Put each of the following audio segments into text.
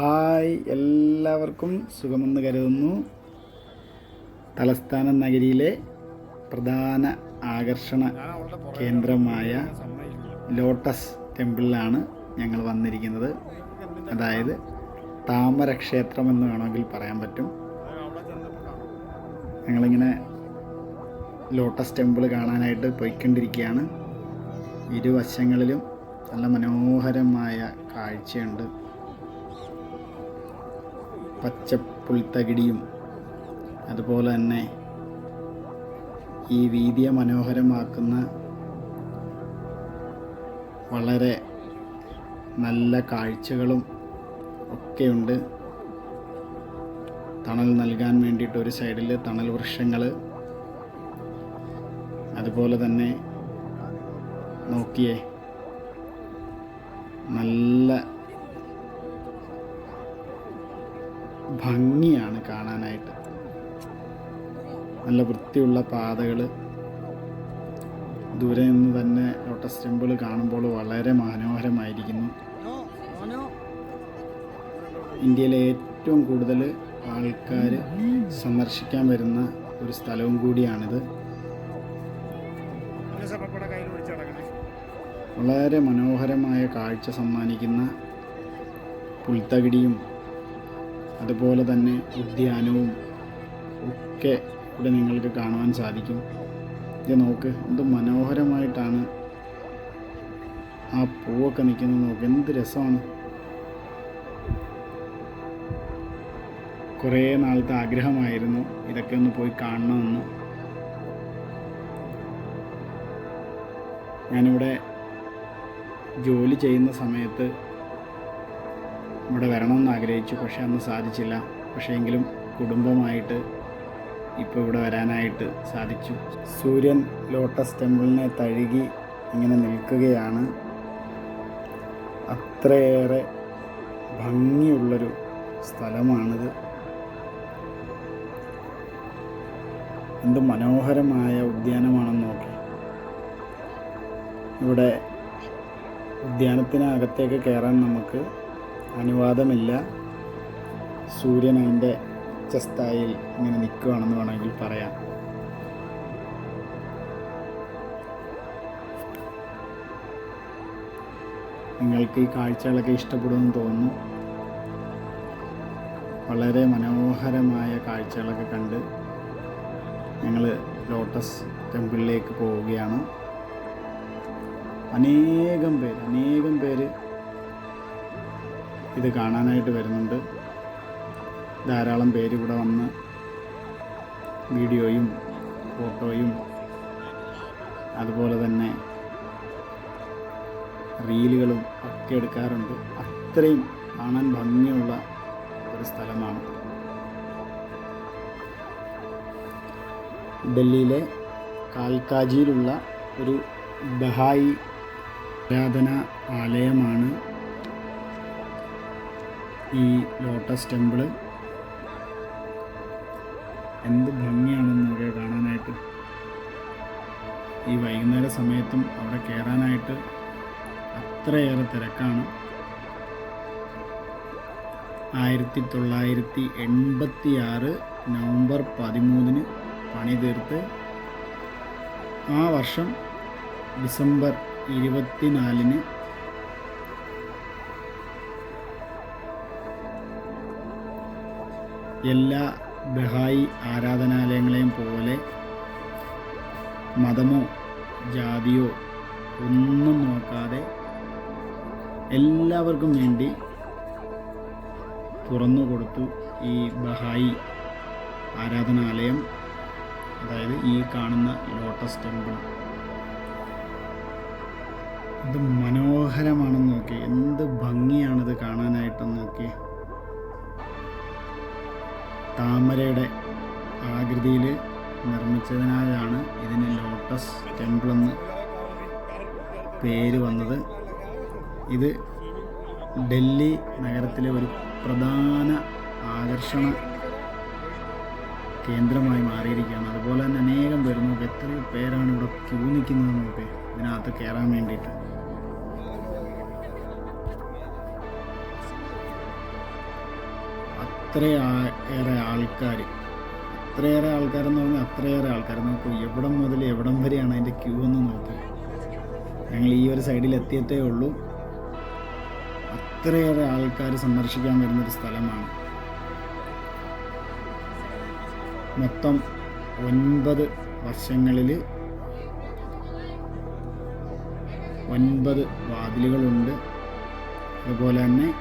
Hi എല്ലാവർക്കും സുഖമെന്ന് കരുതുന്നു. തലസ്ഥാന നഗരിയിലെ പ്രധാന ആകർഷണ കേന്ദ്രമായ ലോട്ടസ് ടെമ്പിളിലാണ് ഞങ്ങൾ വന്നിരിക്കുന്നത്. അതായത് താമര ക്ഷേത്രം എന്ന് വേണമെങ്കിൽ പറയാൻ പറ്റും. ഞങ്ങളിങ്ങനെ ലോട്ടസ് ടെമ്പിൾ കാണാനായിട്ട് പോയിക്കൊണ്ടിരിക്കുകയാണ്. ഇരുവശങ്ങളിലും നല്ല മനോഹരമായ കാഴ്ചയുണ്ട്. പച്ചപ്പുൽത്തകിടിയും. അതുപോലെ തന്നെ ഈ വീതിയെ മനോഹരമാക്കുന്ന വളരെ നല്ല കാഴ്ചകളും ഒക്കെയുണ്ട്. തണൽ നൽകാൻ വേണ്ടിയിട്ട് ഒരു സൈഡിൽ തണൽ വൃക്ഷങ്ങൾ അതുപോലെ തന്നെ നോക്കിയേ നല്ല ഭംഗിയാണ് കാണാനായിട്ട്. നല്ല വൃത്തിയുള്ള പാതകൾ ദൂരെ നിന്ന് തന്നെ ലോട്ടസ് ടെമ്പിൾ കാണുമ്പോൾ വളരെ മനോഹരമായിരിക്കുന്നു. ഇന്ത്യയിലെ ഏറ്റവും കൂടുതൽ ആൾക്കാർ സന്ദർശിക്കാൻ വരുന്ന ഒരു സ്ഥലവും കൂടിയാണിത്. വളരെ മനോഹരമായ കാഴ്ച സമ്മാനിക്കുന്ന പുൽത്തകിടിയും അതുപോലെ തന്നെ ഉദ്യാനവും ഒക്കെ ഇവിടെ നിങ്ങൾക്ക് കാണുവാൻ സാധിക്കും. ഇത് നോക്ക് എന്ത് മനോഹരമായിട്ടാണ് ആ പൂവൊക്കെ നിൽക്കുന്നത് നോക്ക് എന്ത് രസമാണ്. കുറേ നാളത്തെ ആഗ്രഹമായിരുന്നു ഇതൊക്കെ ഒന്ന് പോയി കാണണമെന്ന്. ഞാനിവിടെ ജോലി ചെയ്യുന്ന സമയത്ത് ഇവിടെ വരണമെന്ന് ആഗ്രഹിച്ചു. പക്ഷേ അന്ന് സാധിച്ചില്ല. പക്ഷേ എങ്കിലും കുടുംബമായിട്ട് ഇപ്പോൾ ഇവിടെ വരാനായിട്ട് സാധിച്ചു. സൂര്യൻ ലോട്ടസ് ടെമ്പിളിനെ തഴുകി ഇങ്ങനെ നിൽക്കുകയാണ്. അത്രയേറെ ഭംഗിയുള്ളൊരു സ്ഥലമാണിത്. എന്ത് മനോഹരമായ ഉദ്യാനമാണെന്ന് നോക്കി. ഇവിടെ ഉദ്യാനത്തിനകത്തേക്ക് കയറാൻ നമുക്ക് അനുവാദമില്ല. സൂര്യൻ അതിന്റെ ചെസ്തായിൽ ഇങ്ങനെ നിൽക്കുകയാണെന്ന് വേണമെങ്കിൽ പറയാം. നിങ്ങൾക്ക് ഈ കാഴ്ചകളൊക്കെ ഇഷ്ടപ്പെടുമെന്ന് തോന്നുന്നു. വളരെ മനോഹരമായ കാഴ്ചകളൊക്കെ കണ്ട് ഞങ്ങൾ ലോട്ടസ് ടെമ്പിളിലേക്ക് പോവുകയാണ്. അനേകം പേര് അനേകം പേര് ഇത് കാണാനായിട്ട് വരുന്നുണ്ട്. ധാരാളം പേര് ഇവിടെ വന്ന് വീഡിയോയും ഫോട്ടോയും അതുപോലെ തന്നെ റീലുകളും ഒക്കെ എടുക്കാറുണ്ട്. അത്രയും കാണാൻ ഭംഗിയുള്ള ഒരു സ്ഥലമാണ്. ഡൽഹിയിലെ കാൽക്കാജിയിലുള്ള ഒരു ബഹായി ആരാധന ആലയമാണ് ഈ ലോട്ടസ് ടെമ്പിൾ. എന്ത് ഭംഗിയാണെന്ന് അവിടെ കാണാനായിട്ട്. ഈ വൈകുന്നേര സമയത്തും അവിടെ കയറാനായിട്ട് അത്രയേറെ തിരക്കാണ്. ആയിരത്തി തൊള്ളായിരത്തി എൺപത്തി ആറ് നവംബർ പതിമൂന്നിന് പണി തീർത്ത് ആ വർഷം ഡിസംബർ ഇരുപത്തിനാലിന് എല്ലാ ബഹായി ആരാധനാലയങ്ങളെയും പോലെ മതമോ ജാതിയോ ഒന്നും നോക്കാതെ എല്ലാവർക്കും വേണ്ടി തുറന്നു കൊടുത്തു ഈ ബഹായി ആരാധനാലയം അതായത് ഈ കാണുന്ന ലോട്ടസ് ടെമ്പിൾ. ഇത് മനോഹരമാണെന്ന് നോക്കി എന്ത് ഭംഗിയാണിത് കാണാനായിട്ടെന്ന് നോക്കി താമരയുടെ ആകൃതിയിൽ നിർമ്മിച്ചതിനാലാണ് ഇതിന് ലോട്ടസ് ടെമ്പിൾ എന്ന് പേര് വന്നത്. ഇത് ഡൽഹി നഗരത്തിലെ ഒരു പ്രധാന ആകർഷണ കേന്ദ്രമായി മാറിയിരിക്കുകയാണ്. അതുപോലെ തന്നെ അനേകം പേർ എത്ര പേരാണ് ഇവിടെ ക്യൂ നിൽക്കുന്നത് നോക്ക് ഇതിനകത്ത് കയറാൻ വേണ്ടിയിട്ട്. ഏറെ ആൾക്കാർ അത്രയേറെ ആൾക്കാരെന്ന് പറഞ്ഞാൽ അത്രയേറെ ആൾക്കാർ നോക്കൂ എവിടം മുതൽ എവിടം വരെയാണ് അതിന്റെ ക്യൂ എന്ന് നോക്കുക ഞങ്ങൾ ഈ ഒരു സൈഡിൽ എത്തിയിട്ടേ ഉള്ളൂ. അത്രയേറെ ആൾക്കാർ സന്ദർശിക്കാൻ വരുന്നൊരു സ്ഥലമാണ്. മൊത്തം ഒൻപത് വർഷങ്ങളിൽ ഒൻപത് വാതിലുകളുണ്ട്. അതുപോലെ തന്നെ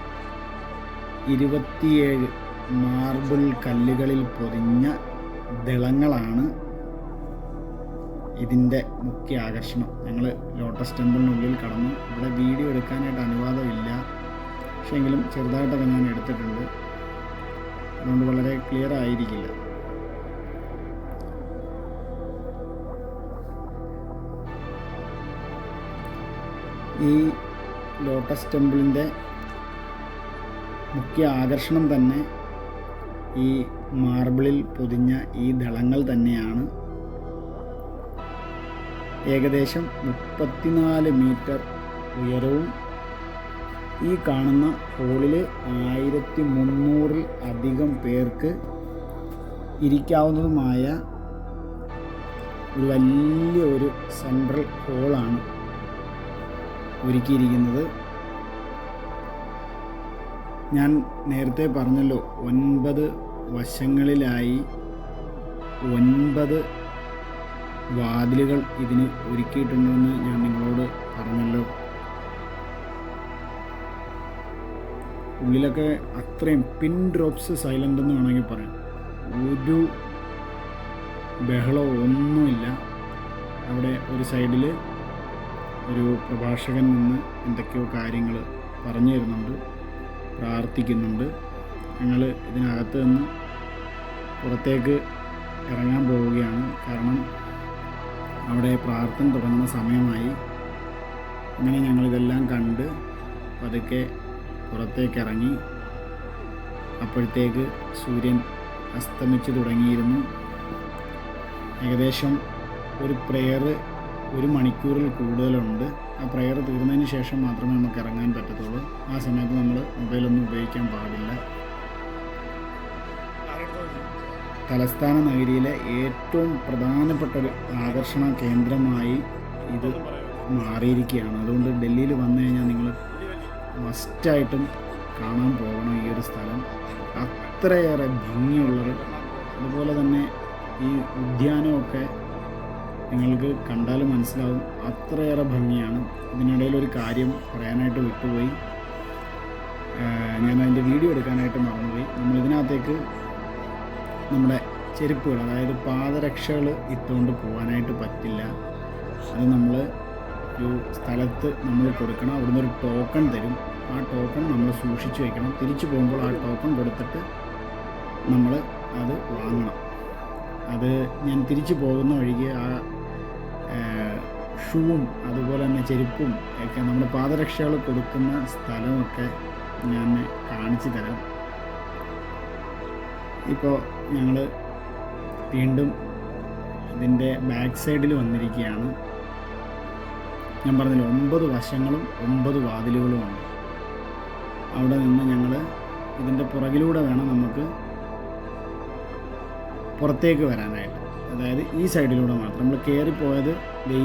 ഇരുപത്തിയേഴ് മാർബിൾ കല്ലുകളിൽ പൊതിഞ്ഞ ദളങ്ങളാണ് ഇതിന്റെ മുഖ്യ ആകർഷണം. ഞങ്ങൾ ലോട്ടസ് ടെമ്പിളിനുള്ളിൽ കടന്നു. ഇവിടെ വീഡിയോ എടുക്കാനായിട്ട് അനുവാദമില്ല. പക്ഷേ എങ്കിലും ചെറുതായിട്ടൊക്കെ ഞാൻ എടുത്തിട്ടുണ്ട്. അതുകൊണ്ട് വളരെ ക്ലിയർ ആയിരിക്കില്ല. ഈ ലോട്ടസ് ടെമ്പിളിന്റെ മുഖ്യ ആകർഷണം തന്നെ ഈ മാർബിളിൽ പൊതിഞ്ഞ ഈ ദളങ്ങൾ തന്നെയാണ്. ഏകദേശം മുപ്പത്തിനാല് മീറ്റർ ഉയരവും ഈ കാണുന്ന ഹോളിൽ ആയിരത്തി മുന്നൂറിൽ അധികം പേർക്ക് ഇരിക്കാവുന്നതുമായ വലിയ ഒരു സെൻട്രൽ ഹോളാണ് ഒരുക്കിയിരിക്കുന്നത്. ഞാൻ നേരത്തെ പറഞ്ഞല്ലോ ഒൻപത് വശങ്ങളിലായി ഒൻപത് വാതിലുകൾ ഇതിന് ഒരുക്കിയിട്ടുണ്ടെന്ന് ഞാൻ നിങ്ങളോട് പറഞ്ഞല്ലോ. ഉള്ളിലൊക്കെ അത്രയും പിൻ ഡ്രോപ്സ് സൈലന്റ് എന്ന് വേണമെങ്കിൽ പറയാം. ഒരു ബഹളമോ ഒന്നുമില്ല. അവിടെ ഒരു സൈഡിൽ ഒരു പ്രഭാഷകൻ നിന്ന് എന്തൊക്കെയോ കാര്യങ്ങൾ പറഞ്ഞു തരുന്നുണ്ട് പ്രാർത്ഥിക്കുന്നുണ്ട്. ഞങ്ങൾ ഇതിനകത്ത് നിന്ന് പുറത്തേക്ക് ഇറങ്ങാൻ പോവുകയാണ്. കാരണം അവിടെ പ്രാർത്ഥന തുടങ്ങുന്ന സമയമായി. അങ്ങനെ ഞങ്ങളിതെല്ലാം കണ്ട് പതുക്കെ പുറത്തേക്ക് ഇറങ്ങി അപ്പോഴത്തേക്ക് സൂര്യൻ അസ്തമിച്ചു തുടങ്ങിയിരുന്നു. ഏകദേശം ഒരു പ്രെയർ ഒരു മണിക്കൂറിൽ കൂടുതലുണ്ട്. ആ പ്രെയർ തീർന്നതിന് ശേഷം മാത്രമേ നമുക്ക് ഇറങ്ങാൻ പറ്റത്തുള്ളൂ. ആ സമയത്ത് നമ്മൾ മൊബൈലൊന്നും ഉപയോഗിക്കാൻ പാടില്ല. തലസ്ഥാന നഗരിയിലെ ഏറ്റവും പ്രധാനപ്പെട്ട ഒരു ആകർഷണ കേന്ദ്രമായി ഇത് മാറിയിരിക്കുകയാണ്. അതുകൊണ്ട് ഡൽഹിയിൽ വന്നു കഴിഞ്ഞാൽ നിങ്ങൾ മസ്റ്റായിട്ടും കാണാൻ പോകണം ഈ ഒരു സ്ഥലം. അത്രയേറെ ഭംഗിയുള്ളത് അതുപോലെ തന്നെ ഈ ഉദ്യാനമൊക്കെ നിങ്ങൾക്ക് കണ്ടാൽ മനസ്സിലാവും അത്രയേറെ ഭംഗിയാണ്. ഇതിനിടയിൽ ഒരു കാര്യം പറയാനായിട്ട് വിട്ടുപോയി. ഞാൻ അതിന്റെ വീഡിയോ എടുക്കാനായിട്ട് മറന്നുപോയി. നമ്മൾ ഇതിനകത്തേക്ക് നമ്മുടെ ചെരുപ്പുകൾ അതായത് പാദരക്ഷകൾ ഇട്ടുകൊണ്ട് പോകാനായിട്ട് പറ്റില്ല. അത് നമ്മൾ ഒരു സ്ഥലത്ത് നമ്മൾ കൊടുക്കണം. അവിടുന്ന് ഒരു ടോക്കൺ തരും. ആ ടോക്കൺ നമ്മൾ സൂക്ഷിച്ചു വയ്ക്കണം തിരിച്ചു പോകുമ്പോൾ ആ ടോക്കൺ കൊടുത്തിട്ട് നമ്മൾ അത് വാങ്ങണം. അത് ഞാൻ തിരിച്ചു പോകുന്ന വഴിക്ക് ആ ഷൂവും അതുപോലെ തന്നെ ചെരുപ്പും ഒക്കെ നമ്മുടെ പാദരക്ഷകൾ കൊടുക്കുന്ന സ്ഥലമൊക്കെ ഞാൻ കാണിച്ചു തരാം. ഇപ്പോൾ ഞങ്ങൾ വീണ്ടും ഇതിന്റെ ബാക്ക് സൈഡിൽ വന്നിരിക്കുകയാണ്. ഞാൻ പറഞ്ഞില്ല ഒമ്പത് വശങ്ങളും ഒമ്പത് വാതിലുകളുമാണ്. അവിടെ നിന്ന് ഞങ്ങൾ ഇതിന്റെ പുറകിലൂടെ വേണം നമുക്ക് പുറത്തേക്ക് വരാനായിട്ട്. അതായത് ഈ സൈഡിലൂടെ മാത്രം. നമ്മൾ കയറിപ്പോയത്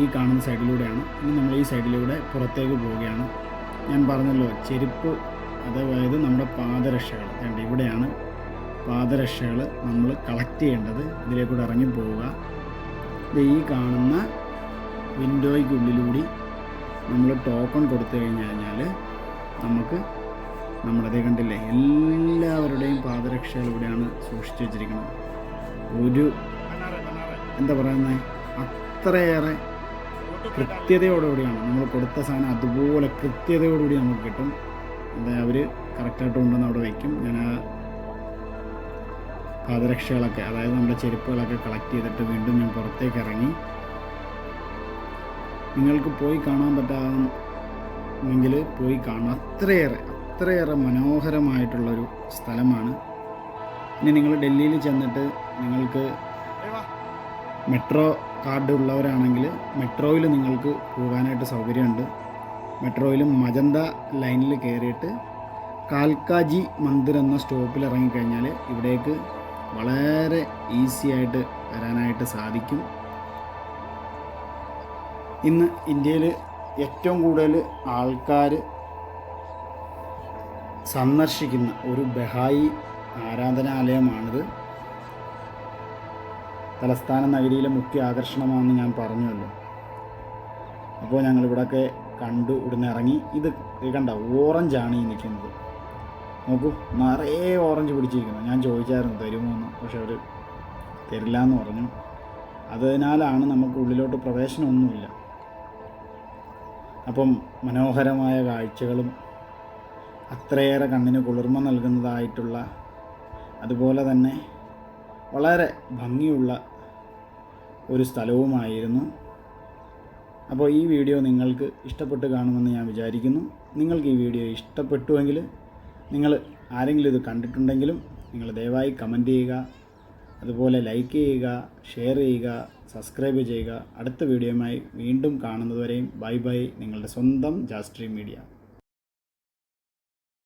ഈ കാണുന്ന സൈഡിലൂടെയാണ് ഇനി നമ്മൾ ഈ സൈഡിലൂടെ പുറത്തേക്ക് പോവുകയാണ്. ഞാൻ പറഞ്ഞല്ലോ ചെരുപ്പ് അതായത് നമ്മുടെ പാദരക്ഷകൾ. വേണ്ട ഇവിടെയാണ് പാദരക്ഷകൾ നമ്മൾ കളക്ട് ചെയ്യേണ്ടത് ഇതിലേക്കൂടെ ഇറങ്ങി പോവുക. ഈ കാണുന്ന വിൻഡോയ്ക്കുള്ളിലൂടി നമ്മൾ ടോക്കൺ കൊടുത്തു കഴിഞ്ഞ് കഴിഞ്ഞാൽ നമുക്ക് നമ്മളതേ കണ്ടില്ലേ എല്ലാവരുടെയും പാദരക്ഷകൾ ഇവിടെയാണ് സൂക്ഷിച്ചു വെച്ചിരിക്കുന്നത്. ഒരു എന്താ പറയുന്നത് അത്രയേറെ കൃത്യതയോടുകൂടിയാണ്. നമ്മൾ കൊടുത്ത സാധനം അതുപോലെ കൃത്യതയോടുകൂടി നമുക്ക് കിട്ടും. എന്താ അവർ കറക്റ്റായിട്ട് കൊണ്ടുവന്ന് അവിടെ വയ്ക്കും ഞാൻ പാദരക്ഷകളൊക്കെ അതായത് നമ്മുടെ ചെരുപ്പുകളൊക്കെ കളക്ട് ചെയ്തിട്ട് വീണ്ടും ഞാൻ പുറത്തേക്ക് ഇറങ്ങി. നിങ്ങൾക്ക് പോയി കാണാൻ പറ്റാമെങ്കിൽ പോയി കാണാം. അത്രയേറെ അത്രയേറെ മനോഹരമായിട്ടുള്ളൊരു സ്ഥലമാണ്. ഇനി നിങ്ങൾ ഡൽഹിയിൽ ചെന്നിട്ട് നിങ്ങൾക്ക് മെട്രോ കാർഡ് ഉള്ളവരാണെങ്കിൽ മെട്രോയിൽ നിങ്ങൾക്ക് പോകാനായിട്ട് സൗകര്യമുണ്ട്. മെട്രോയിലും മജന്ത ലൈനിൽ കയറിയിട്ട് കാൽക്കാജി മന്ദിർ എന്ന സ്റ്റോപ്പിൽ ഇറങ്ങിക്കഴിഞ്ഞാൽ ഇവിടേക്ക് വളരെ ഈസി ആയിട്ട് വരാനായിട്ട് സാധിക്കും. ഇന്ന് ഇന്ത്യയിൽ ഏറ്റവും കൂടുതൽ ആൾക്കാർ സന്ദർശിക്കുന്ന ഒരു ബഹായി ആരാധനാലയമാണിത്. തലസ്ഥാന നഗരിയിലെ മുഖ്യ ആകർഷണമാണെന്ന് ഞാൻ പറഞ്ഞുവല്ലോ. അപ്പോൾ ഞങ്ങളിവിടെയൊക്കെ കണ്ടു ഇവിടുന്ന് ഇറങ്ങി. ഇത് കണ്ട? ഓറഞ്ചാണ് ഈ നിൽക്കുന്നത് നോക്കൂ നിറയെ ഓറഞ്ച് പിടിച്ചിരിക്കുന്നു. ഞാൻ ചോദിച്ചായിരുന്നു തരുമോ എന്ന് പക്ഷെ അവർ തരില്ല എന്ന് പറഞ്ഞു. അതിനാലാണ് നമുക്ക് ഉള്ളിലോട്ട് പ്രവേശനമൊന്നുമില്ല. അപ്പം മനോഹരമായ കാഴ്ചകളും അത്രയേറെ കണ്ണിന് കുളിർമ നൽകുന്നതായിട്ടുള്ള അതുപോലെ തന്നെ വളരെ ഭംഗിയുള്ള ഒരു സ്ഥലവുമായിരുന്നു. അപ്പോൾ ഈ വീഡിയോ നിങ്ങൾക്ക് ഇഷ്ടപ്പെട്ട് കാണുമെന്ന് ഞാൻ വിചാരിക്കുന്നു. നിങ്ങൾക്ക് ഈ വീഡിയോ ഇഷ്ടപ്പെട്ടുവെങ്കിൽ നിങ്ങൾ ആരെങ്കിലും ഇത് കണ്ടിട്ടുണ്ടെങ്കിലും നിങ്ങൾ ദയവായി കമന്റ് ചെയ്യുക. അതുപോലെ ലൈക്ക് ചെയ്യുക ഷെയർ ചെയ്യുക സബ്സ്ക്രൈബ് ചെയ്യുക. അടുത്ത വീഡിയോയുമായി വീണ്ടും കാണുന്നതുവരെയും ബൈ ബൈ നിങ്ങളുടെ സ്വന്തം ജാസ്ട്രീം മീഡിയ.